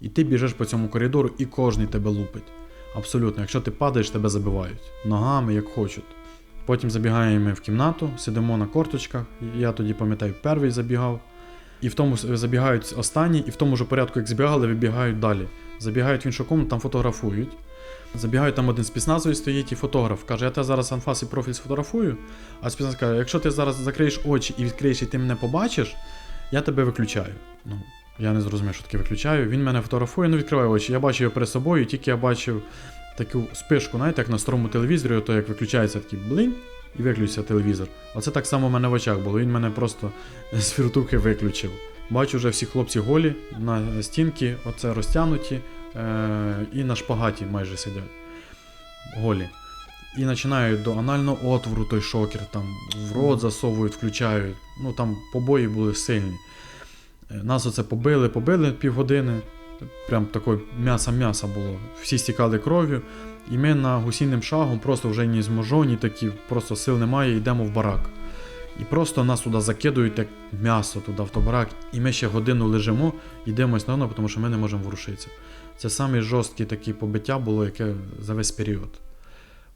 І ти біжиш по цьому коридору, і кожний тебе лупить. Абсолютно, якщо ти падаєш, тебе забивають ногами, як хочуть. Потім забігаємо в кімнату, сидимо на корточках. Я тоді пам'ятаю, перший забігав. І в тому забігають останні, і в тому ж порядку, як збігали, вибігають далі. Забігають в іншу комнату, там фотографують. Забігають там один спецназовий стоїть і фотограф. Каже, я тебе зараз анфас і профіль сфотографую. А спецназ каже, якщо ти зараз закриєш очі і відкриєш, і ти мене побачиш, я тебе виключаю. Ну, я не зрозумів, що таке виключаю. Він мене фотографує, ну відкриваю очі. Я бачу його перед собою, тільки я бачив таку спишку, знаєте, як на старому телевізорі, то як виключається такий блин і виключиться телевізор. Оце так само в мене в очах було. Він мене просто з фіртухи виключив. Бачу вже всі хлопці голі на стінки, оце розтягнуті, е- і на шпагаті майже сидять. Голі. І починають до анального отвору той шокер, там в рот засовують, включають. Ну там побої були сильні. Е, Нас оце побили, побили півгодини. Прям такое м'ясо-м'ясо було. Всі стікали кров'ю. І ми на гусінним шагом, просто вже ні зможоні такі, просто сил немає, йдемо в барак. І просто нас туди закидують як м'ясо туди в барак. І ми ще годину лежимо дивимося на тому що ми не можемо ворушитися. Це саме жорстке таке побиття було, яке за весь період.